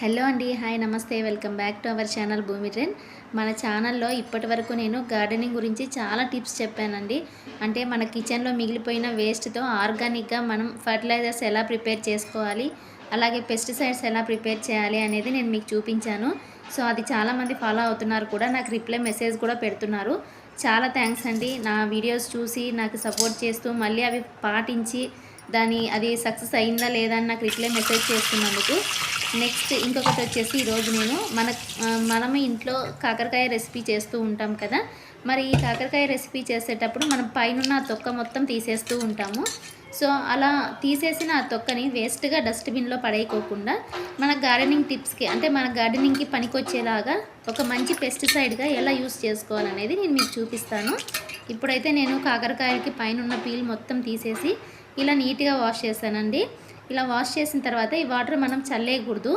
Hello అండి hi నమస్తే welcome back to our channel Bhoomi trend మన ఛానల్లో ఇప్పటి వరకు నేను గార్డెనింగ్ గురించి చాలా టిప్స్ చెప్పానండి. అంటే మన కిచెన్లో మిగిలిపోయిన వేస్ట్తో ఆర్గానిక్గా మనం ఫర్టిలైజర్స్ ఎలా ప్రిపేర్ చేసుకోవాలి అలాగే పెస్టిసైడ్స్ ఎలా ప్రిపేర్ చేయాలి అనేది నేను మీకు చూపించాను. సో అది చాలామంది ఫాలో అవుతున్నారు కూడా నాకు రిప్లై మెసేజ్ కూడా పెడుతున్నారు. చాలా థ్యాంక్స్ అండి. నా వీడియోస్ చూసి నాకు సపోర్ట్ చేస్తూ మళ్ళీ అవి పాటించి దాని అది సక్సెస్ అయిందా లేదా అని నాకు రిప్లై మెసేజ్ చేస్తున్నందుకు నెక్స్ట్ ఇంకొకటి వచ్చేసి ఈరోజు నేను మన మనమే మనం ఇంట్లో కాకరకాయ రెసిపీ చేస్తూ ఉంటాం కదా. మరి ఈ కాకరకాయ రెసిపీ చేసేటప్పుడు మనం పైన తొక్క మొత్తం తీసేస్తూ ఉంటాము. సో అలా తీసేసిన ఆ తొక్కని వేస్ట్గా డస్ట్బిన్లో పడేయకోకుండా మన గార్డెనింగ్ టిప్స్కి అంటే మన గార్డెనింగ్కి పనికొచ్చేలాగా ఒక మంచి పెస్టిసైడ్గా ఎలా యూస్ చేసుకోవాలనేది నేను మీకు చూపిస్తాను. ఇప్పుడైతే నేను కాకరకాయకి పైన ఉన్న పీల్ మొత్తం తీసేసి ఇలా నీట్గా వాష్ చేశానండి. ఇలా వాష్ చేసిన తర్వాత ఈ వాటర్ మనం చల్లేయకూడదు.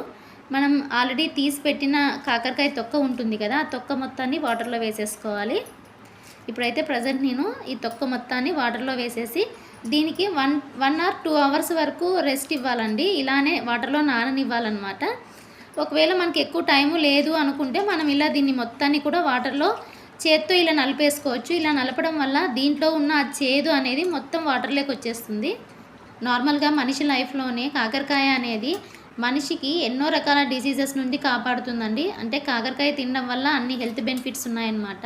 మనం ఆల్రెడీ తీసి పెట్టిన కాకరకాయ తొక్క ఉంటుంది కదా ఆ తొక్క మొత్తాన్ని వాటర్లో వేసేసుకోవాలి. ఇప్పుడైతే ప్రజెంట్ నేను ఈ తొక్క మొత్తాన్ని వాటర్లో వేసేసి దీనికి one one or two hours వరకు రెస్ట్ ఇవ్వాలండి. ఇలానే వాటర్లో నాననివ్వాలన్నమాట. ఒకవేళ మనకి ఎక్కువ టైము లేదు అనుకుంటే మనం ఇలా దీన్ని మొత్తాన్ని కూడా వాటర్లో చేత్తో ఇలా నలిపేసుకోవచ్చు. ఇలా నలపడం వల్ల దీంట్లో ఉన్న ఆ చేదు అనేది మొత్తం వాటర్లోకి వచ్చేస్తుంది. నార్మల్గా మనిషి లైఫ్లోనే కాకరకాయ అనేది మనిషికి ఎన్నో రకాల డిసీజెస్ నుండి కాపాడుతుందండి. అంటే కాకరకాయ తినడం వల్ల అన్ని హెల్త్ బెనిఫిట్స్ ఉన్నాయన్నమాట.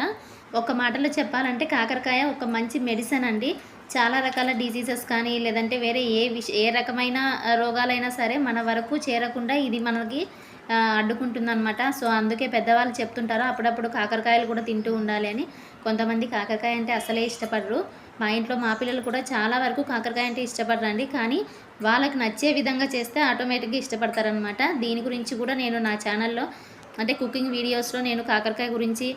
ఒక మాటలో చెప్పాలంటే కాకరకాయ ఒక మంచి మెడిసిన్ అండి. చాలా రకాల డిసీజెస్ కానీ లేదంటే వేరే ఏ విష ఏ రకమైన రోగాలైనా సరే మన వరకు చేరకుండా ఇది మనకి అడ్డుకుంటుందన్నమాట. సో అందుకే పెద్దవాళ్ళు చెప్తుంటారు అప్పుడప్పుడు కాకరకాయలు కూడా తింటూ ఉండాలి అని. కొంతమంది కాకరకాయ అంటే అసలే ఇష్టపడరు. మా ఇంట్లో మా పిల్లలు కూడా చాలా వరకు కాకరకాయ అంటే ఇష్టపడరండి. కానీ వాళ్ళకి నచ్చే విధంగా చేస్తే ఆటోమేటిక్గా ఇష్టపడతారనమాట దీని గురించి కూడా నేను నా ఛానల్లో అంటే కుకింగ్ వీడియోస్లో నేను కాకరకాయ గురించి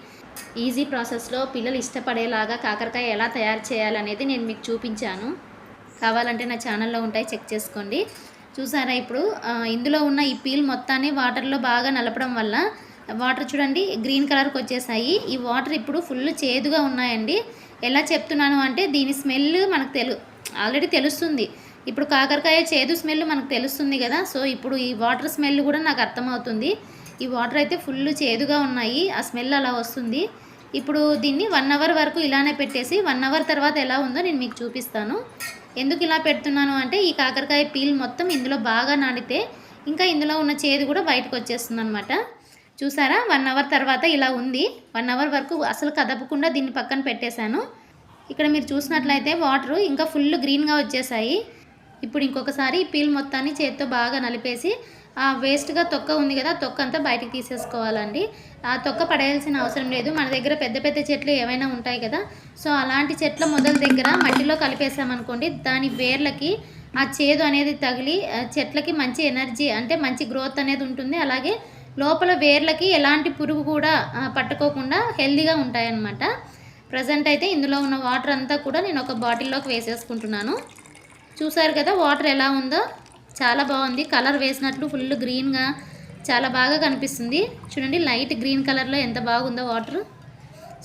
ఈజీ ప్రాసెస్లో పిల్లలు ఇష్టపడేలాగా కాకరకాయ ఎలా తయారు చేయాలనేది నేను మీకు చూపించాను. కావాలంటే నా ఛానల్లో ఉంటాయి చెక్ చేసుకోండి. చూసారా ఇప్పుడు? ఇందులో ఉన్న ఈ పీల్ మొత్తాన్ని వాటర్లో బాగా నలపడం వల్ల వాటర్ చూడండి గ్రీన్ కలర్కి వచ్చేసాయి. ఈ వాటర్ ఇప్పుడు ఫుల్ చేదుగా ఉన్నాయండి. ఎలా చెప్తున్నాను అంటే దీని స్మెల్ మనకు తెలు ఆల్రెడీ తెలుస్తుంది. ఇప్పుడు కాకరకాయ చేదు స్మెల్ మనకు తెలుస్తుంది కదా. సో ఇప్పుడు ఈ వాటర్ స్మెల్ కూడా నాకు అర్థమవుతుంది. ఈ వాటర్ అయితే ఫుల్ చేదుగా ఉన్నాయి. ఆ స్మెల్ అలా వస్తుంది. ఇప్పుడు దీన్ని వన్ అవర్ వరకు ఇలానే పెట్టేసి వన్ అవర్ తర్వాత ఎలా ఉందో నేను మీకు చూపిస్తాను. ఎందుకు ఇలా పెడుతున్నాను అంటే ఈ కాకరకాయ పీల్ మొత్తం ఇందులో బాగా నానితే ఇంకా ఇందులో ఉన్న చేదు కూడా బయటకు వచ్చేస్తుంది అనమాట చూసారా? వన్ అవర్ తర్వాత ఇలా ఉంది. వన్ అవర్ వరకు అసలు కదపకుండా దీన్ని పక్కన పెట్టేశాను. ఇక్కడ మీరు చూసినట్లయితే వాటర్ ఇంకా ఫుల్ గ్రీన్గా వచ్చేసాయి. ఇప్పుడు ఇంకొకసారి ఈ పీల్ మొత్తాన్ని చేత్తో బాగా నలిపేసి వేస్ట్గా తొక్క ఉంది కదా తొక్క అంతా బయటకు తీసేసుకోవాలండి. ఆ తొక్క పడేయాల్సిన అవసరం లేదు. మన దగ్గర పెద్ద పెద్ద చెట్లు ఏవైనా ఉంటాయి కదా సో అలాంటి చెట్ల మొదల దగ్గర మట్టిలో కలిపేసామనుకోండి దాని వేర్లకి ఆ చేదు అనేది తగిలి చెట్లకి మంచి ఎనర్జీ అంటే మంచి గ్రోత్ అనేది ఉంటుంది. అలాగే లోపల వేర్లకి ఎలాంటి పురుగు కూడా పట్టుకోకుండా హెల్దీగా ఉంటాయన్నమాట. ప్రజెంట్ అయితే ఇందులో ఉన్న వాటర్ అంతా కూడా నేను ఒక బాటిల్లోకి వేసేసుకుంటున్నాను. చూసారు కదా వాటర్ ఎలా ఉందో? చాలా బాగుంది. కలర్ వేసినట్లు ఫుల్ గ్రీన్గా చాలా బాగా కనిపిస్తుంది. చూడండి లైట్ గ్రీన్ కలర్లో ఎంత బాగుందో వాటర్.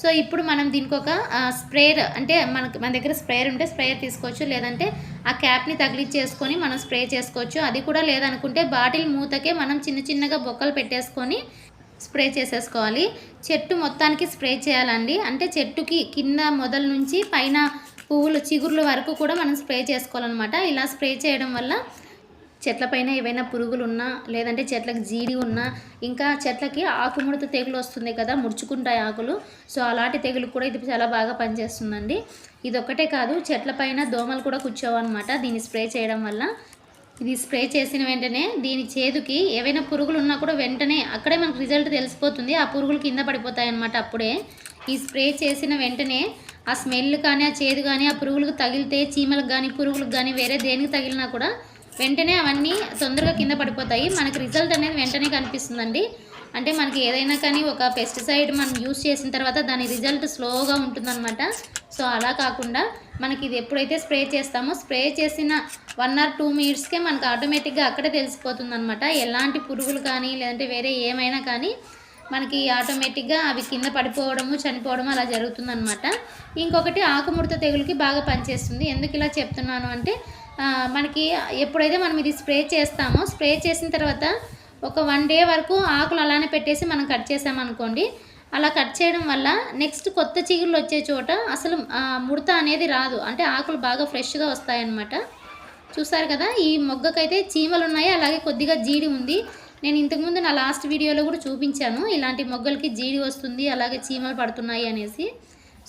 సో ఇప్పుడు మనం దీనికి ఒక స్ప్రేయర్ అంటే మనకు మన దగ్గర స్ప్రేయర్ ఉంటే స్ప్రేయర్ తీసుకోవచ్చు. లేదంటే ఆ క్యాప్ని తగిలిచ్చేసుకొని మనం స్ప్రే చేసుకోవచ్చు. అది కూడా లేదనుకుంటే బాటిల్ మూతకే మనం చిన్న చిన్నగా బొక్కలు పెట్టేసుకొని స్ప్రే చేసేసుకోవాలి. చెట్టు మొత్తానికి స్ప్రే చేయాలండి. అంటే చెట్టుకి కింద మొదల నుంచి పైన పువ్వులు చిగుర్ల వరకు కూడా మనం స్ప్రే చేసుకోవాలన్నమాట. ఇలా స్ప్రే చేయడం వల్ల చెట్లపైన ఏవైనా పురుగులు ఉన్నా లేదంటే చెట్లకు జీడి ఉన్నా ఇంకా చెట్లకి ఆకుముడత తెగులు వస్తుంది కదా ముడుచుకుంటాయి ఆకులు. సో అలాంటి తెగులు కూడా ఇది చాలా బాగా పనిచేస్తుందండి. ఇది ఒక్కటే కాదు చెట్లపైన దోమలు కూడా కూర్చోవన్నమాట. దీన్ని స్ప్రే చేయడం వల్ల. ఇది స్ప్రే చేసిన వెంటనే దీని చేదుకి ఏవైనా పురుగులు ఉన్నా కూడా వెంటనే అక్కడే మనకు రిజల్ట్ తెలిసిపోతుంది. ఆ పురుగులు కింద పడిపోతాయన్నమాట అప్పుడే. ఈ స్ప్రే చేసిన వెంటనే ఆ స్మెల్ కానీ ఆ చేదు కానీ ఆ పురుగులకు తగిలితే చీమలకు కానీ పురుగులకు కానీ వేరే దేనికి తగిలినా కూడా వెంటనే అవన్నీ తొందరగా కింద పడిపోతాయి. మనకి రిజల్ట్ అనేది వెంటనే కనిపిస్తుందండి. అంటే మనకి ఏదైనా కానీ ఒక పెస్టిసైడ్ మనం యూస్ చేసిన తర్వాత దాని రిజల్ట్ స్లోగా ఉంటుందన్నమాట. సో అలా కాకుండా మనకి ఇది ఎప్పుడైతే స్ప్రే చేస్తామో స్ప్రే చేసిన వన్ ఆర్ టూ మినిట్స్కే మనకు ఆటోమేటిక్గా అక్కడే తెలిసిపోతుందన్నమాట. ఎలాంటి పురుగులు కానీ లేదంటే వేరే ఏమైనా కానీ మనకి ఆటోమేటిక్గా అవి కింద పడిపోవడము చనిపోవడము అలా జరుగుతుందన్నమాట. ఇంకొకటి ఆకుముడత తెగులుకి బాగా పనిచేస్తుంది. ఎందుకు ఇలా చెప్తున్నాను అంటే మనకి ఎప్పుడైతే మనం ఇది స్ప్రే చేస్తామో స్ప్రే చేసిన తర్వాత ఒక వన్ డే వరకు ఆకులు అలానే పెట్టేసి మనం కట్ చేసామనుకోండి అలా కట్ చేయడం వల్ల నెక్స్ట్ కొత్త చిగుళ్ళు వచ్చే చోట అసలు ముడత అనేది రాదు. అంటే ఆకులు బాగా ఫ్రెష్గా వస్తాయన్నమాట. చూసారు కదా ఈ మొగ్గకైతే చీమలు ఉన్నాయి అలాగే కొద్దిగా జీడి ఉంది. నేను ఇంతకుముందు నా లాస్ట్ వీడియోలో కూడా చూపించాను ఇలాంటి మొగ్గలకి జీడి వస్తుంది అలాగే చీమలు పడుతున్నాయి అనేసి.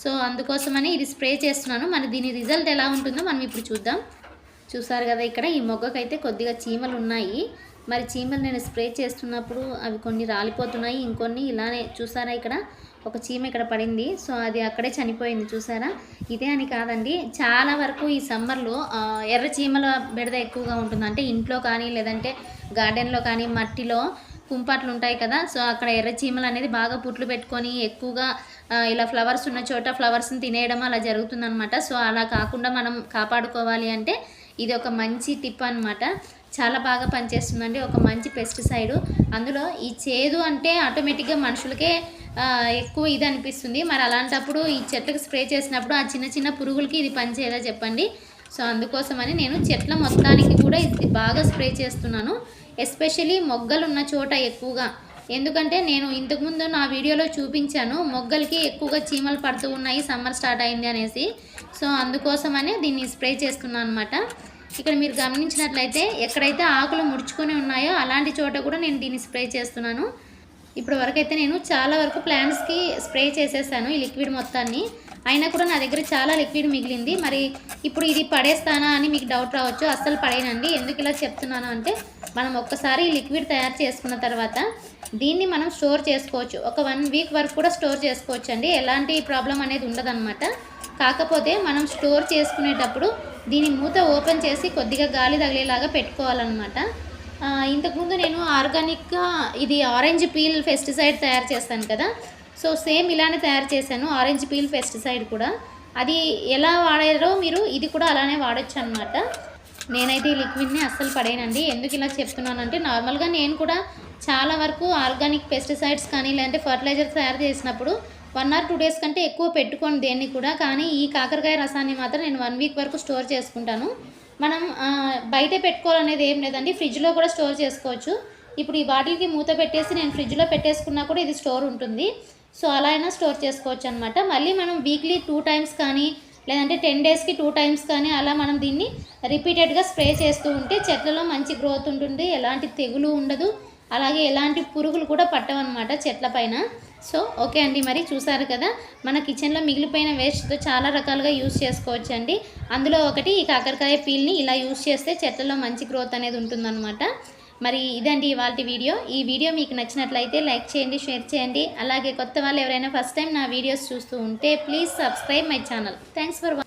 సో అందుకోసమని ఇది స్ప్రే చేస్తున్నాను. మరి దీని రిజల్ట్ ఎలా ఉంటుందో మనం ఇప్పుడు చూద్దాం. చూసారు కదా ఇక్కడ ఈ మొగ్గకైతే కొద్దిగా చీమలు ఉన్నాయి మరి చీమలు నేను స్ప్రే చేస్తున్నప్పుడు అవి కొన్ని రాలిపోతున్నాయి. ఇంకొన్ని ఇలానే చూసారా ఇక్కడ? ఒక చీమ ఇక్కడ పడింది. సో అది అక్కడే చనిపోయింది చూసారా? ఇదే అని కాదండి. చాలా వరకు ఈ సమ్మర్లో ఎర్ర చీమల బెడద ఎక్కువగా ఉంటుంది. అంటే ఇంట్లో కానీ లేదంటే గార్డెన్లో కానీ మట్టిలో కుంపాట్లు ఉంటాయి కదా. సో అక్కడ ఎర్ర చీమలు అనేది బాగా పుట్లు పెట్టుకొని ఎక్కువగా ఇలా ఫ్లవర్స్ ఉన్న చోట ఫ్లవర్స్ని తినేయడం అలా జరుగుతుందనమాట సో అలా కాకుండా మనం కాపాడుకోవాలి అంటే ఇది ఒక మంచి టిప్ అన్నమాట. చాలా బాగా పనిచేస్తుందండి. ఒక మంచి పెస్టిసైడ్. అందులో ఈ చేదు అంటే ఆటోమేటిక్గా మనుషులకే ఎక్కువ ఇది అనిపిస్తుంది. మరి అలాంటప్పుడు ఈ చెట్లకు స్ప్రే చేసినప్పుడు ఆ చిన్న చిన్న పురుగులకి ఇది పనిచేయదా చెప్పండి. సో అందుకోసమని నేను చెట్ల మొత్తానికి కూడా ఇది బాగా స్ప్రే చేస్తున్నాను. ఎస్పెషలీ మొగ్గలు ఉన్న చోట ఎక్కువగా. ఎందుకంటే నేను ఇంతకుముందు నా వీడియోలో చూపించాను మొగ్గలకి ఎక్కువగా చీమలు పడుతూ ఉన్నాయి సమ్మర్ స్టార్ట్ అయింది అనేసి. సో అందుకోసమనే దీన్ని స్ప్రే చేస్తున్నాను అనమాట ఇక్కడ మీరు గమనించినట్లయితే ఎక్కడైతే ఆకులు ముడుచుకొని ఉన్నాయో అలాంటి చోట కూడా నేను దీన్ని స్ప్రే చేస్తున్నాను. ఇప్పుడు వరకైతే నేను చాలా వరకు ప్లాంట్స్కి స్ప్రే చేసేసాను ఈ లిక్విడ్ మొత్తాన్ని. అయినా కూడా నా దగ్గర చాలా లిక్విడ్ మిగిలింది. మరి ఇప్పుడు ఇది పడేస్తానా అని మీకు డౌట్ రావచ్చు. అస్సలు పడేయనండి. ఎందుకు ఇలా చెప్తున్నాను అంటే మనం ఒక్కసారి లిక్విడ్ తయారు చేసుకున్న తర్వాత దీన్ని మనం స్టోర్ చేసుకోవచ్చు. ఒక వన్ వీక్ వరకు కూడా స్టోర్ చేసుకోవచ్చు అండి ఎలాంటి ప్రాబ్లం అనేది ఉండదన్నమాట. కాకపోతే మనం స్టోర్ చేసుకునేటప్పుడు దీని మూత ఓపెన్ చేసి కొద్దిగా గాలి తగిలేలాగా పెట్టుకోవాలన్నమాట. ఇంతకుముందు నేను ఆర్గానిక్గా ఇది ఆరెంజ్ పీల్ పెస్టిసైడ్ తయారు చేస్తాను కదా. సో సేమ్ ఇలానే తయారు చేశాను ఆరెంజ్ పీల్ పెస్టిసైడ్ కూడా. అది ఎలా వాడారో మీరు ఇది కూడా అలానే వాడచ్చు అనమాట నేనైతే ఈ లిక్విడ్ని అస్సలు పడేయనండి. ఎందుకు ఇలా చెప్తున్నానంటే నార్మల్గా నేను కూడా చాలా వరకు ఆర్గానిక్ పెస్టిసైడ్స్ కానీ లేదంటే ఫర్టిలైజర్స్ తయారు చేసినప్పుడు వన్ ఆర్ టూ డేస్ కంటే ఎక్కువ పెట్టుకోను దేన్ని కూడా. కానీ ఈ కాకరకాయ రసాన్ని మాత్రం నేను వన్ వీక్ వరకు స్టోర్ చేసుకుంటాను. మనం బయటే పెట్టుకోవాలనేది ఏం లేదండి. ఫ్రిడ్జ్లో కూడా స్టోర్ చేసుకోవచ్చు. ఇప్పుడు ఈ బాటిల్కి మూత పెట్టేసి నేను ఫ్రిడ్జ్లో పెట్టేసుకున్నా కూడా ఇది స్టోర్ ఉంటుంది. సో అలా అయినా స్టోర్ చేసుకోవచ్చు అనమాట మళ్ళీ మనం వీక్లీ టూ టైమ్స్ కానీ లేదంటే టెన్ డేస్కి టూ టైమ్స్ కానీ అలా మనం దీన్ని రిపీటెడ్గా స్ప్రే చేస్తూ ఉంటే చెట్లలో మంచి గ్రోత్ ఉంటుంది. ఎలాంటి తెగులు ఉండదు. అలాగే ఎలాంటి పురుగులు కూడా పట్టవన్నమాట చెట్ల పైన. సో ఓకే అండి మరి చూసారు కదా? మన కిచెన్లో మిగిలిపోయిన వేస్ట్తో చాలా రకాలుగా యూస్ చేసుకోవచ్చు అండి అందులో ఒకటి ఈ కాకరకాయ పీల్ని ఇలా యూస్ చేస్తే చెట్లలో మంచి గ్రోత్ అనేది ఉంటుందన్నమాట. మరి ఇదండి ఇవాళ వీడియో. ఈ వీడియో మీకు నచ్చినట్లయితే లైక్ చేయండి షేర్ చేయండి. అలాగే కొత్త వాళ్ళు ఎవరైనా ఫస్ట్ టైం నా వీడియోస్ చూస్తూ ఉంటే please subscribe my channel. Thanks for